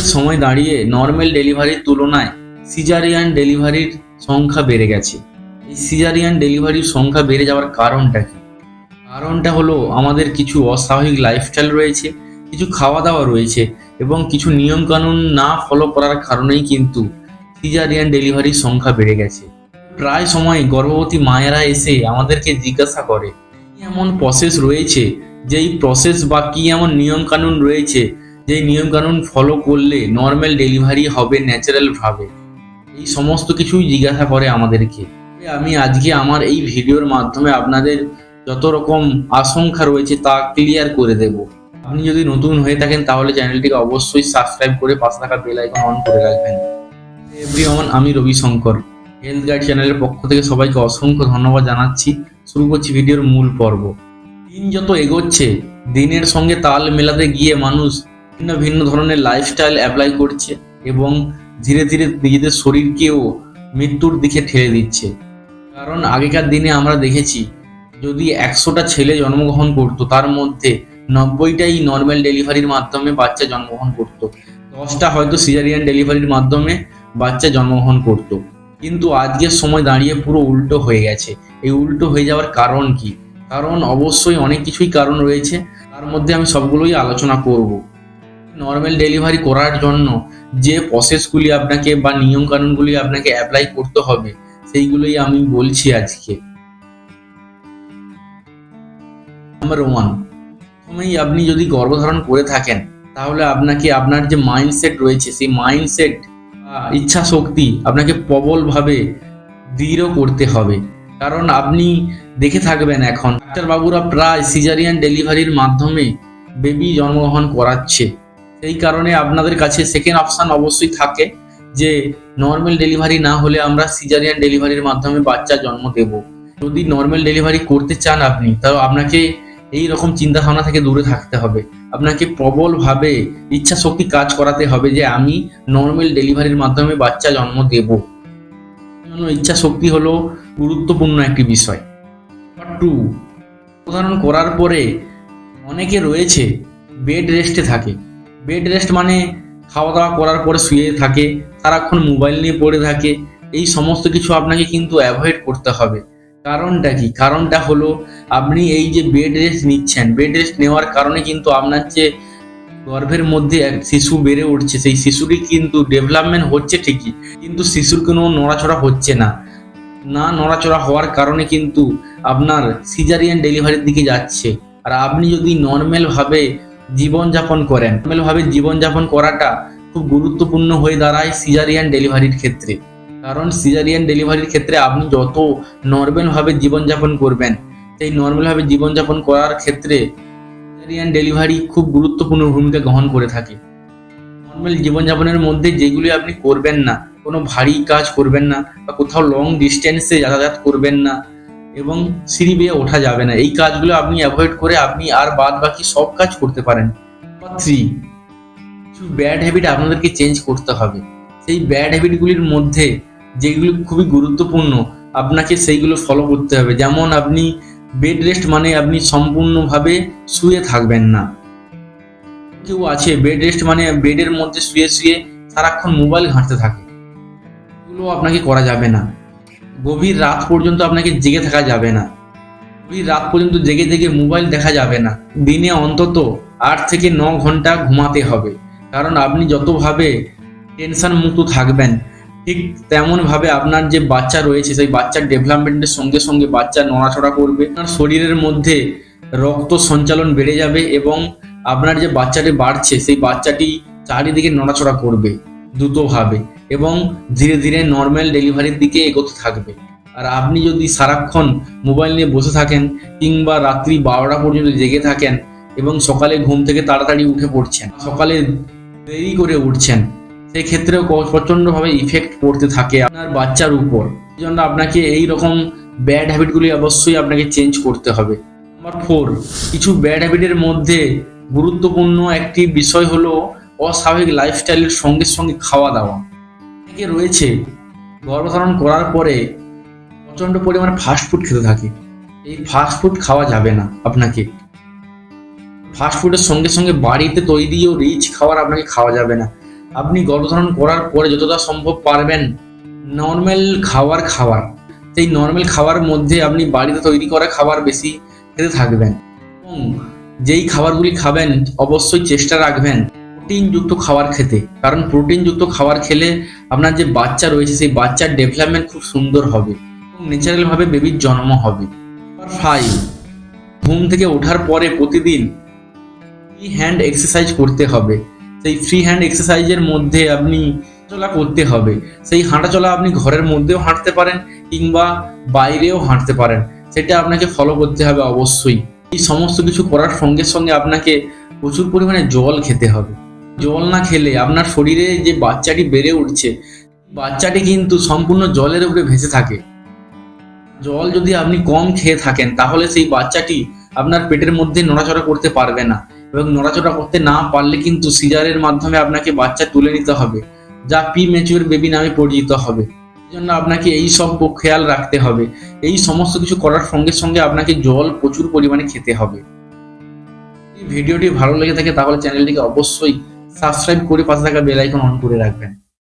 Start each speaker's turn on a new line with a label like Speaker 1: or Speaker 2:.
Speaker 1: সময় দাঁড়িয়ে নর্মাল ডেলিভারির তুলনায় সিজারিয়ান ডেলিভারির সংখ্যা বেড়ে গেছে। এই সিজারিয়ান ডেলিভারির সংখ্যা বেড়ে যাওয়ার কারণটা কি? কারণটা হলো আমাদের কিছু অস্বাভাবিক লাইফস্টাইল রয়েছে, কিছু খাওয়া দাওয়া রয়েছে এবং কিছু নিয়মকানুন না ফলো করার কারণেই কিন্তু সিজারিয়ান ডেলিভারির সংখ্যা বেড়ে গেছে। প্রায় সময় গর্ভবতী মায়েরা এসে আমাদেরকে জিজ্ঞাসা করে এমন প্রসেস রয়েছে? যেই প্রসেস বা কি এমন নিয়ম কানুন রয়েছে যে নিয়ম কানুন ফলো করলে নর্মাল ডেলিভারি হবে ন্যাচারাল ভাবে। এই সমস্ত কিছুই জিজ্ঞাসা করে আমাদেরকে। আমি আজকে আমার এই ভিডিওর মাধ্যমে আপনাদের যত রকম আশঙ্কা রয়েছে তা ক্লিয়ার করে দেব। আপনি যদি নতুন হয়ে থাকেন তাহলে চ্যানেলটিকে অবশ্যই সাবস্ক্রাইব করে পাশে থাকা বেল আইকন অন করে রাখবেন। এভরিওয়ান আমি রবি শঙ্কর হেলথ গাইড চ্যানেলের পক্ষ থেকে সবাইকে অসংখ্য ধন্যবাদ জানাচ্ছি। শুরু করছি ভিডিওর মূল পর্ব। দিন যত এগোচ্ছে, দিনের সঙ্গে তাল মেলাতে গিয়ে মানুষ ভিন্ন ভিন্ন ধরনের লাইফস্টাইল অ্যাপ্লাই করছে এবং ধীরে ধীরে নিজেদের শরীরকেও মৃত্যুর দিকে ঠেলে দিচ্ছে। কারণ আগেকার দিনে আমরা দেখেছি, যদি একশোটা ছেলে জন্মগ্রহণ করতো, তার মধ্যে নব্বইটাই নর্মাল ডেলিভারির মাধ্যমে বাচ্চা জন্মগ্রহণ করতো। দশটা হয়তো সিজারিয়ান ডেলিভারির মাধ্যমে বাচ্চা জন্মগ্রহণ করতো। কিন্তু আজকের সময় দাঁড়িয়ে পুরো উল্টো হয়ে গেছে। এই উল্টো হয়ে যাওয়ার কারণ কি? কারণ অবশ্যই অনেক কিছুই কারণ রয়েছে। তার মধ্যে আমি সবগুলোই আলোচনা করব। নর্মাল ডেলিভারি করার জন্য যে প্রসেসগুলি আপনাকে বা নিয়ম কানুনগুলি আপনাকে অ্যাপ্লাই করতে হবে, সেইগুলোই আমি বলছি আজকে। নাম্বার ওয়ান প্রথমেই আপনি যদি গর্ভধারণ করে থাকেন, তাহলে আপনাকে আপনার যে মাইন্ডসেট রয়েছে, সেই মাইন্ডসেট ইচ্ছা শক্তি আপনাকে প্রবলভাবে দৃঢ় করতে হবে। কারণ আপনি দেখে থাকবেন এখন, ডাক্তারবাবুরা প্রায় সিজারিয়ান ডেলিভারির মাধ্যমে বেবি জন্মগ্রহণ করাচ্ছে। সেই কারণে আপনাদের কাছে সেকেন্ড অপশন অবশ্যই থাকে যে নর্মাল ডেলিভারি না হলে আমরা সিজারিয়ান ডেলিভারির মাধ্যমে বাচ্চা জন্ম দেব। যদি নর্মাল ডেলিভারি করতে চান আপনি, তাহলে আপনাকে এই রকম চিন্তা ভাবনা থেকে দূরে থাকতে হবে। আপনাকে প্রবলভাবে ইচ্ছা শক্তি কাজ করাতে হবে যে, আমি নর্মাল ডেলিভারির মাধ্যমে বাচ্চা জন্ম দেব। জন্য ইচ্ছা শক্তি হলো গুরুত্বপূর্ণ একটি বিষয়। টু উদাহরণ করার পরে অনেকে রয়েছে বেড রেস্টে থাকে। বেড রেস্ট মানে খাওয়া দাওয়া করার পরে শুয়ে থাকে, সারাক্ষণ মোবাইল নিয়ে পড়ে থাকে, এই সমস্ত কিছু আপনাকে কিন্তু অ্যাভয়েড করতে হবে। কারণটা কি? কারণটা হলো আপনি এই যে বেড রেস্ট নিচ্ছেন বেড রেস্ট নেওয়ার কারণে কিন্তু আপনার যে গর্ভের মধ্যে এক শিশু বেড়ে উঠছে, সেই শিশুটি কিন্তু ডেভেলপমেন্ট হচ্ছে ঠিকই, কিন্তু শিশুর কোনো নড়াচড়া হচ্ছে না। না নড়াচড়া হওয়ার কারণে কিন্তু আপনার সিজারিয়ান ডেলিভারির দিকে যাচ্ছে। আর আপনি যদি নর্মাল ভাবে জীবনযাপন করেন। ভাবে জীবনযাপন করাটা খুব গুরুত্বপূর্ণ হয়ে দাঁড়ায় সিজারিয়ান ডেলিভারির ক্ষেত্রে। কারণ সিজারিয়ান ডেলিভারির ক্ষেত্রে আপনি যত নর্মালভাবে জীবনযাপন করবেন, সেই নর্মালভাবে জীবনযাপন করার ক্ষেত্রে সিজারিয়ান ডেলিভারি খুব গুরুত্বপূর্ণ ভূমিকা গ্রহণ করে থাকে। নর্মাল জীবনযাপনের মধ্যে যেগুলি আপনি করবেন না, কোনো ভারী কাজ করবেন না বা কোথাও লং ডিস্টেন্সে যাতায়াত করবেন না এবং সিঁড়ি বেয়ে ওঠা যাবে না। এই কাজগুলো আপনি অ্যাভয়েড করে আপনি আর বাদ বাকি সব কাজ করতে পারেন। থ্রি কিছু ব্যাড হ্যাবিট আপনাদেরকে চেঞ্জ করতে হবে। সেই ব্যাড হ্যাবিটগুলির মধ্যে যেগুলো খুবই গুরুত্বপূর্ণ, আপনাকে সেইগুলো ফলো করতে হবে। যেমন আপনি বেড রেস্ট মানে আপনি সম্পূর্ণভাবে শুয়ে থাকবেন না। কেউ আছে বেড রেস্ট মানে বেডের মধ্যে শুয়ে শুয়ে সারাক্ষণ মোবাইল ঘাঁটতে থাকে। এগুলো আপনাকে করা যাবে না। গভীর রাত পর্যন্ত আপনাকে জেগে থাকা যাবে না। গভীর রাত পর্যন্ত জেগে জেগে মোবাইল দেখা যাবে না। দিনে অন্তত আট থেকে ন ঘণ্টা ঘুমাতে হবে। কারণ আপনি যতভাবে টেনশন মুক্ত থাকবেন, ঠিক তেমনভাবে আপনার যে বাচ্চা রয়েছে, সেই বাচ্চার ডেভেলপমেন্টের সঙ্গে সঙ্গে বাচ্চা নড়াচড়া করবে। আপনার শরীরের মধ্যে রক্ত সঞ্চালন বেড়ে যাবে এবং আপনার যে বাচ্চাটি বাড়ছে, সেই বাচ্চাটি চারিদিকে নড়াচড়া করবে, দ্রুতভাবে। এবং ধীরে ধীরে নর্মাল ডেলিভারির দিকে এগোতে থাকবে। আর আপনি যদি সারাক্ষণ মোবাইল নিয়ে বসে থাকেন কিংবা রাত্রি বারোটা পর্যন্ত জেগে থাকেন এবং সকালে ঘুম থেকে তাড়াতাড়ি উঠে পড়ছেন, সকালে দেরি করে উঠছেন সেই ক্ষেত্রেও প্রচণ্ডভাবে ইফেক্ট পড়তে থাকে আপনার বাচ্চার উপর। এই জন্য আপনাকে এই রকম ব্যাড হ্যাবিটগুলি অবশ্যই আপনাকে চেঞ্জ করতে হবে। নাম্বার ফোর কিছু ব্যাড হ্যাবিটের মধ্যে গুরুত্বপূর্ণ একটি বিষয় হলো অস্বাভাবিক লাইফস্টাইলের সঙ্গে সঙ্গে খাওয়া দাওয়া। অনেকে রয়েছে গর্ভধারণ করার পরে প্রচণ্ড পরিমাণে ফাস্ট ফুড খেতে থাকে। এই ফাস্ট ফুড খাওয়া যাবে না আপনাকে। ফাস্ট ফুডের সঙ্গে সঙ্গে বাড়িতে তৈরি ও রিচ খাবার আপনাকে খাওয়া যাবে না। আপনি গর্ভধারণ করার পরে যতটা সম্ভব পারবেন নর্মাল খাবার। খাওয়ার সেই নর্মাল খাবার মধ্যে আপনি বাড়িতে তৈরি করা খাবার বেশি খেতে থাকবেন। এবং যেই খাবারগুলি খাবেন, অবশ্যই চেষ্টা রাখবেন। প্রোটিনযুক্ত খাবার খেতে। কারণ প্রোটিনযুক্ত খাবার খেলে আপনার যে বাচ্চা রয়েছে, সেই বাচ্চার ডেভেলপমেন্ট খুব সুন্দর হবে এবং ন্যাচারালভাবে বেবির জন্ম হবে। ফাইভ ঘুম থেকে ওঠার পরে প্রতিদিন ফ্রি হ্যান্ড এক্সারসাইজ করতে হবে। সেই ফ্রি হ্যান্ড এক্সারসাইজের মধ্যে আপনি চলা করতে হবে। সেই হাঁটাচলা আপনি ঘরের মধ্যেও হাঁটতে পারেন কিংবা বাইরেও হাঁটতে পারেন। সেটা আপনাকে ফলো করতে হবে অবশ্যই। এই সমস্ত কিছু করার সঙ্গে সঙ্গে আপনাকে প্রচুর পরিমাণে জল খেতে হবে। জল না খেলে আপনার শরীরে যে বাচ্চাটি বেড়ে উঠছে, বাচ্চাটি কিন্তু সম্পূর্ণ জলের উপরে ভেসে থাকে। জল যদি আপনি কম খেয়ে থাকেন, তাহলে সেই বাচ্চাটি আপনার পেটের মধ্যে নড়াচড়া করতে পারবে না এবং নড়াচড়া করতে না পারলে কিন্তু সিজারের মাধ্যমে আপনাকে বাচ্চা তুলে নিতে হবে, যা প্রি ম্যাচিওর বেবি নামে পরিচিত হবে। এই জন্য আপনাকে এই সব খেয়াল রাখতে হবে। এই সমস্ত কিছু করার সঙ্গে সঙ্গে আপনাকে জল প্রচুর পরিমাণে খেতে হবে। যদি ভিডিওটি ভালো লেগে থাকে, তাহলে চ্যানেলটিকে অবশ্যই সাবস্ক্রাইব করে পাশে থাকা বেল আইকন অন করে রাখবেন।